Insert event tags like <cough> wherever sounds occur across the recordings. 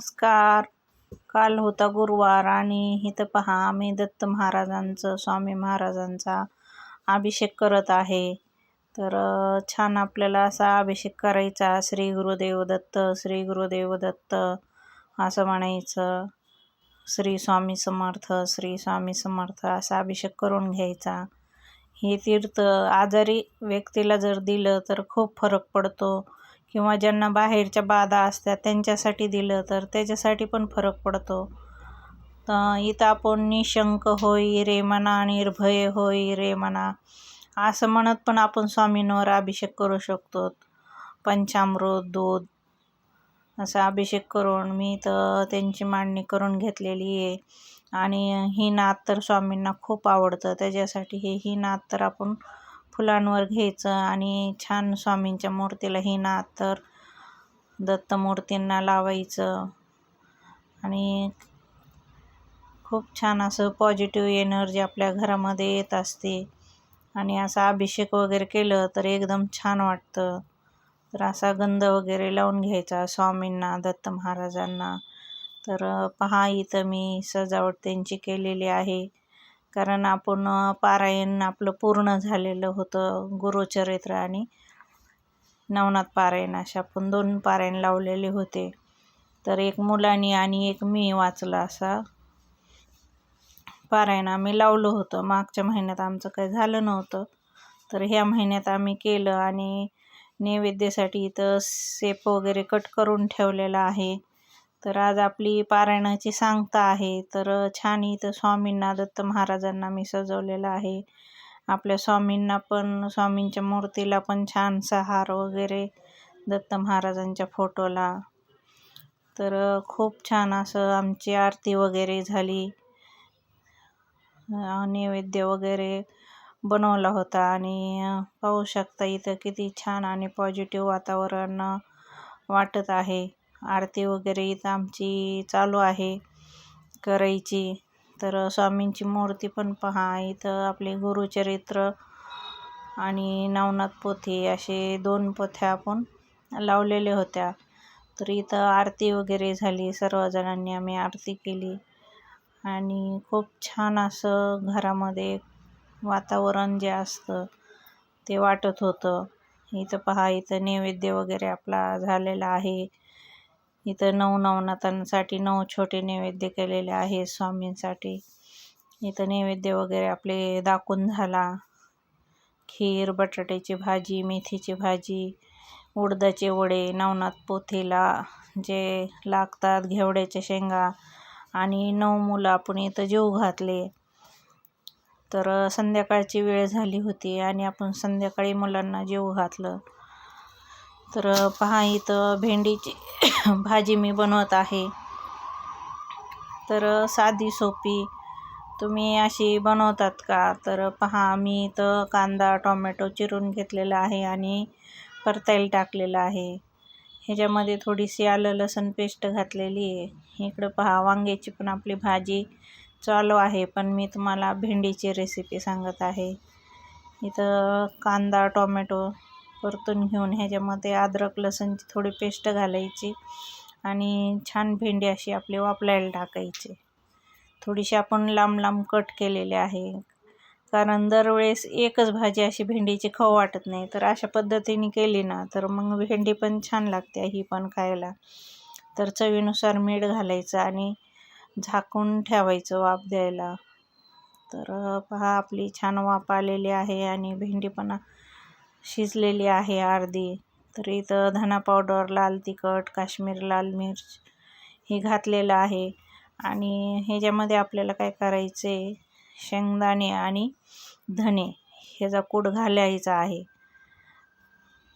नमस्कार. काल होता गुरुवार आणि इथं पहा मी दत्त महाराजांचं स्वामी महाराजांचा अभिषेक करत आहे. तर छान आपल्याला असा अभिषेक करायचा श्री गुरुदेव दत्त श्री गुरुदेव दत्त असं म्हणायचं. श्री स्वामी समर्थ श्री स्वामी समर्थ असा अभिषेक करून घ्यायचा. हे तीर्थ आजारी व्यक्तीला जर दिलं तर खूप फरक पडतो. किंवा ज्यांना बाहेरच्या बाधा असतात त्यांच्यासाठी दिलं तर त्याच्यासाठी पण फरक पडतो. तर इथं आपण निशंक होई रे मना निर्भय होई रे मना असं म्हणत पण आपण स्वामींवर अभिषेक करू शकतो. पंचामृत दूध असा अभिषेक करून मी तर त्यांची मांडणी करून घेतलेली आहे. आणि ही नात तर स्वामींना खूप आवडतं. त्याच्यासाठी हे ही नात तर आपण फुलांवर घ्यायचं आणि छान स्वामींच्या मूर्तीला हिना तर दत्तमूर्तींना लावायचं. आणि खूप छान असं पॉझिटिव्ह एनर्जी आपल्या घरामध्ये येत असते. आणि असा अभिषेक वगैरे केलं तर एकदम छान वाटतं. तर असा गंध वगैरे लावून घ्यायचा स्वामींना दत्त महाराजांना. तर पहा इथं मी सजावट त्यांची केलेली आहे. कारण आपण पारायण आपलं पूर्ण झालेलं होतं गुरुचरित्र आणि नवनाथ पारायण अशा आपण दोन पारायण लावलेले होते. तर एक मुलांनी आणि एक मी वाचलं असा पारायण आम्ही लावलं होतं. मागच्या महिन्यात आमचं काही झालं नव्हतं. तर ह्या महिन्यात आम्ही केलं आणि नैवेद्यासाठी इथं सेप वगैरे कट करून ठेवलेला आहे. तर आज आपली पारायणाची सांगता आहे. तर छान इथं स्वामींना दत्त महाराजांना मी सजवलेलं आहे. आपल्या स्वामींना पण स्वामींच्या मूर्तीला पण छानसा हार वगैरे दत्त महाराजांच्या फोटोला. तर खूप छान असं आमची आरती वगैरे झाली. नैवेद्य वगैरे बनवला होता आणि पाहू शकता इथं किती छान आणि पॉझिटिव्ह वातावरण वाटत आहे. आरती वगैरे इथं आमची चालू आहे करायची. तर स्वामींची मूर्ती पण पहा इथं आपले गुरुचरित्र आणि नवनाथ पोथी असे दोन पोथ्या आपण लावलेल्या होत्या. तर इथं आरती वगैरे झाली सर्वजणांनी आम्ही आरती केली. आणि खूप छान असं घरामध्ये वातावरण जे असतं ते वाटत होतं. इथं पहा इथं नैवेद्य वगैरे आपला झालेला आहे. इथं नऊ नवनाथांसाठी नऊ छोटे नैवेद्य केलेले आहे स्वामींसाठी. इथं नैवेद्य वगैरे आपले दाखवून झाला. खीर बटाट्याची भाजी मेथीची भाजी उडदाचे वडे नवनाथ पोथीला जे लागतात घेवड्याच्या शेंगा आणि नऊ मुलं आपण इथं जेव घातले. तर संध्याकाळची वेळ झाली होती आणि आपण संध्याकाळी मुलांना जेव घातलं. तर पहा इथं भेंडीची <coughs> भाजी मी बनवत आहे. तर साधी सोपी तुम्ही अशी बनवतात का? तर पहा मी इथं कांदा टोमॅटो चिरून घेतलेला आहे आणि परतायला टाकलेलं आहे. ह्याच्यामध्ये थोडीशी आलं लसूण पेस्ट घातलेली आहे. इकडं पहा वांग्याची पण आपली भाजी चालू आहे पण मी तुम्हाला भेंडीची रेसिपी सांगत आहे. इथं कांदा टोमॅटो परतून घेऊन ह्याच्यामध्ये अद्रक लसूणची थोडी पेस्ट घालायची आणि छान भेंडी अशी आपली वापलायला टाकायची. थोडीशी आपण लांब लांब कट केलेले आहे. कारण दरवेळेस एकच भाजी अशी भेंडीची खाऊ वाटत नाही. तर अशा पद्धतीने केली ना तर मग भेंडी पण छान लागते ही पण खायला. तर चवीनुसार मीठ घालायचं आणि झाकून ठेवायचं वाफ द्यायला. तर पहा आपली छान वाफ आलेली आहे आणि भेंडी पण शिजलेली आहे अर्धी. तर इथं धना पावडर लाल तिखट काश्मीर लाल मिर्च हे घातलेलं आहे. आणि ह्याच्यामध्ये आपल्याला काय करायचं आहे शेंगदाणे आणि धने ह्याचा कूट घालायचा आहे.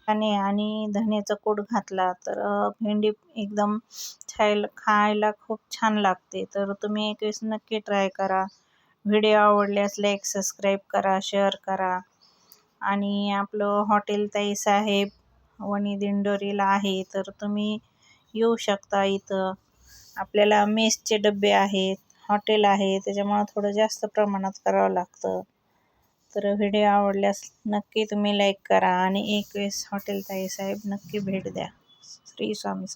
आणि आणि धनेचा कूट घातला तर भेंडी एकदम छायला खायला खूप छान लागते. तर तुम्ही एक वेळेस नक्की ट्राय करा. व्हिडिओ आवडल्यास लाईक सबस्क्राईब करा शेअर करा. आणि आपलं हॉटेल ताई साहेब वणी दिंडोरीला आहे तर तुम्ही येऊ शकता इथं. आपल्याला मेसचे डबे आहेत हॉटेल आहे त्याच्यामुळं थोडं जास्त प्रमाणात करावं लागतं. तर व्हिडिओ आवडल्यास नक्की तुम्ही लाईक करा आणि एक वेळेस हॉटेल ताई साहेब नक्की भेट द्या. श्री स्वामी